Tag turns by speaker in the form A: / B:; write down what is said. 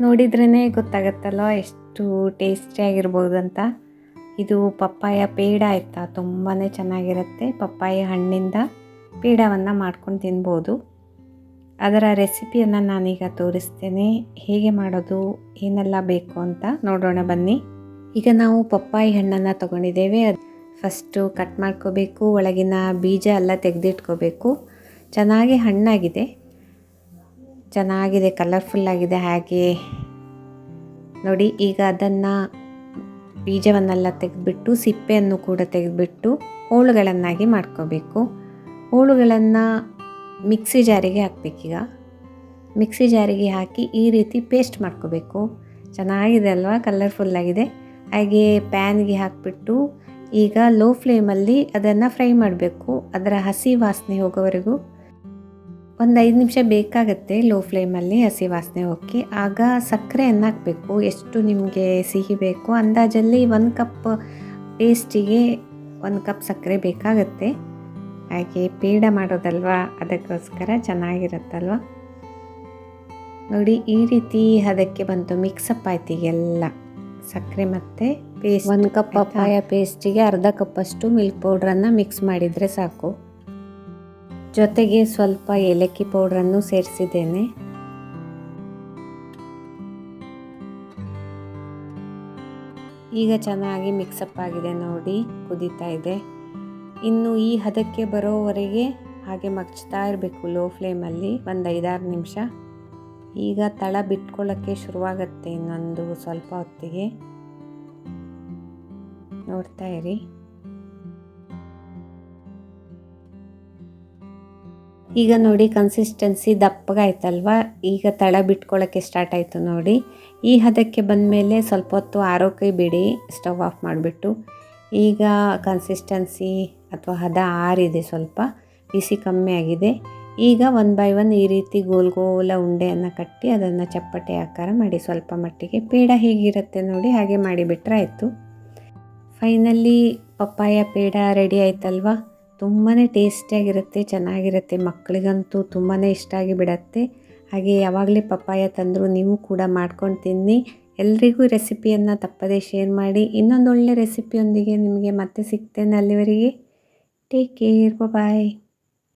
A: ನೋಡಿದ್ರೇ ಗೊತ್ತಾಗತ್ತಲ್ಲ, ಎಷ್ಟು ಟೇಸ್ಟಿಯಾಗಿರ್ಬೋದು ಅಂತ. ಇದು ಪಪ್ಪಾಯ ಪೇಡ ಆಯ್ತಾ? ತುಂಬಾ ಚೆನ್ನಾಗಿರುತ್ತೆ. ಪಪ್ಪಾಯ ಹಣ್ಣಿಂದ ಪೇಡವನ್ನು ಮಾಡ್ಕೊಂಡು ತಿನ್ಬೋದು. ಅದರ ರೆಸಿಪಿಯನ್ನು ನಾನೀಗ ತೋರಿಸ್ತೇನೆ. ಹೇಗೆ ಮಾಡೋದು, ಏನೆಲ್ಲ ಬೇಕು ಅಂತ ನೋಡೋಣ ಬನ್ನಿ. ಈಗ ನಾವು ಪಪ್ಪಾಯಿ ಹಣ್ಣನ್ನು ತೊಗೊಂಡಿದ್ದೇವೆ. ಅದು ಫಸ್ಟು ಕಟ್ ಮಾಡ್ಕೋಬೇಕು. ಒಳಗಿನ ಬೀಜ ಎಲ್ಲ ತೆಗೆದಿಟ್ಕೋಬೇಕು. ಚೆನ್ನಾಗಿ ಹಣ್ಣಾಗಿದೆ. ಚೆನ್ನಾಗಿದೆ ಕಲರ್ಫುಲ್ಲಾಗಿದೆ ಹಾಗೆ. ನೋಡಿ, ಈಗ ಅದನ್ನು ಬೀಜವನ್ನೆಲ್ಲ ತೆಗೆದ್ಬಿಟ್ಟು, ಸಿಪ್ಪೆಯನ್ನು ಕೂಡ ತೆಗೆದುಬಿಟ್ಟು ಹೋಳುಗಳನ್ನಾಗಿ ಮಾಡ್ಕೋಬೇಕು. ಹೋಳುಗಳನ್ನು ಮಿಕ್ಸಿ ಜಾರಿಗೆ ಹಾಕಬೇಕೀಗ. ಮಿಕ್ಸಿ ಜಾರಿಗೆ ಹಾಕಿ ಈ ರೀತಿ ಪೇಸ್ಟ್ ಮಾಡ್ಕೋಬೇಕು. ಚೆನ್ನಾಗಿದೆ ಅಲ್ವಾ? ಕಲರ್ಫುಲ್ಲಾಗಿದೆ ಹಾಗೆ ಪ್ಯಾನ್ಗೆ ಹಾಕಿಬಿಟ್ಟು ಈಗ ಲೋ ಫ್ಲೇಮಲ್ಲಿ ಅದನ್ನು ಫ್ರೈ ಮಾಡಬೇಕು. ಅದರ ಹಸಿ ವಾಸನೆ ಹೋಗೋವರೆಗೂ ಒಂದು ಐದು ನಿಮಿಷ ಬೇಕಾಗತ್ತೆ ಲೋ ಫ್ಲೇಮಲ್ಲಿ ಹಸಿ ವಾಸನೆ ಹೋಗಿ. ಆಗ ಸಕ್ಕರೆಯನ್ನು ಹಾಕಬೇಕು ಎಷ್ಟು ನಿಮಗೆ ಸಿಹಿ ಬೇಕು? ಅಂದಾಜಲ್ಲಿ ಒಂದು ಕಪ್ ಪೇಸ್ಟಿಗೆ ಒಂದು ಕಪ್ ಸಕ್ಕರೆ ಬೇಕಾಗತ್ತೆ. ಹಾಗೆ ಪೇಡ ಮಾಡೋದಲ್ವಾ? ಅದಕ್ಕೋಸ್ಕರ ಚೆನ್ನಾಗಿರುತ್ತಲ್ವ? ನೋಡಿ ಈ ರೀತಿ ಅದಕ್ಕೆ ಬಂತು ಮಿಕ್ಸಪ್ ಆಯ್ತು ಈಗೆಲ್ಲ. ಸಕ್ಕರೆ ಮತ್ತು ಪೇಸ್ಟ್ ಒಂದು ಕಪ್ ಪಪ್ಪಾಯ ಪೇಸ್ಟಿಗೆ ಅರ್ಧ ಕಪ್ಪಷ್ಟು ಮಿಲ್ಕ್ ಪೌಡ್ರನ್ನು ಮಿಕ್ಸ್ ಮಾಡಿದರೆ ಸಾಕು. ಜೊತೆಗೆ ಸ್ವಲ್ಪ ಏಲಕ್ಕಿ ಪೌಡ್ರನ್ನು ಸೇರಿಸಿದ್ದೇನೆ. ಈಗ ಚೆನ್ನಾಗಿ ಮಿಕ್ಸಪ್ ಆಗಿದೆ ನೋಡಿ, ಕುದೀತಾ ಇದೆ. ಇನ್ನು ಈ ಹದಕ್ಕೆ ಬರೋವರೆಗೆ ಹಾಗೆ ಮಗ್ಚ್ತಾ ಇರಬೇಕು ಲೋ ಫ್ಲೇಮಲ್ಲಿ ಒಂದು ಐದಾರು ನಿಮಿಷ. ಈಗ ತಳ ಬಿಟ್ಕೊಳ್ಳೋಕ್ಕೆ ಶುರುವಾಗತ್ತೆ ಇನ್ನೊಂದು ಸ್ವಲ್ಪ ಹೊತ್ತಿಗೆ. ನೋಡ್ತಾ ಇರಿ. ಈಗ ನೋಡಿ ಕನ್ಸಿಸ್ಟೆನ್ಸಿ ದಪ್ಪಗಾಯ್ತಲ್ವ ಈಗ ತಳ ಬಿಟ್ಕೊಳ್ಳೋಕ್ಕೆ ಸ್ಟಾರ್ಟ್ ಆಯಿತು ನೋಡಿ. ಈ ಹದಕ್ಕೆ ಬಂದ ಮೇಲೆ ಸ್ವಲ್ಪ ಹೊತ್ತು ಆರೋಕೈ ಬಿಡಿ ಸ್ಟವ್ ಆಫ್ ಮಾಡಿಬಿಟ್ಟು. ಈಗ ಕನ್ಸಿಸ್ಟೆನ್ಸಿ ಅಥವಾ ಹದ ಆರಿದೆ ಸ್ವಲ್ಪ, ಬಿಸಿ ಕಮ್ಮಿ ಆಗಿದೆ. ಈಗ ಒನ್ ಬೈ ಒನ್ ಈ ರೀತಿ ಗೋಲ್ ಗೋಲ ಉಂಡೆಯನ್ನು ಕಟ್ಟಿ ಅದನ್ನು ಚಪ್ಪಟೆ ಆಕಾರ ಮಾಡಿ ಸ್ವಲ್ಪ ಮಟ್ಟಿಗೆ ಪೇಡ ಹೇಗಿರುತ್ತೆ ನೋಡಿ ಹಾಗೆ ಮಾಡಿಬಿಟ್ರೆ ಆಯಿತು. ಫೈನಲಿ ಪಪ್ಪಾಯ ಪೇಡ ರೆಡಿ ಆಯ್ತಲ್ವಾ? ತುಂಬಾ ಟೇಸ್ಟಿಯಾಗಿರುತ್ತೆ, ಚೆನ್ನಾಗಿರುತ್ತೆ. ಮಕ್ಕಳಿಗಂತೂ ತುಂಬಾ ಇಷ್ಟ ಆಗಿ ಬಿಡತ್ತೆ ಹಾಗೆ ಯಾವಾಗಲೇ ಪಪ್ಪಾಯ ತಂದರೂ ನೀವು ಕೂಡ ಮಾಡ್ಕೊಂಡು ತಿನ್ನಿ. ಎಲ್ರಿಗೂ ರೆಸಿಪಿಯನ್ನು ತಪ್ಪದೇ ಶೇರ್ ಮಾಡಿ. ಇನ್ನೊಂದು ಒಳ್ಳೆ ರೆಸಿಪಿಯೊಂದಿಗೆ ನಿಮಗೆ ಮತ್ತೆ ಸಿಗ್ತೇನೆ ಅಲ್ಲಿವರೆಗೆ. Take care bye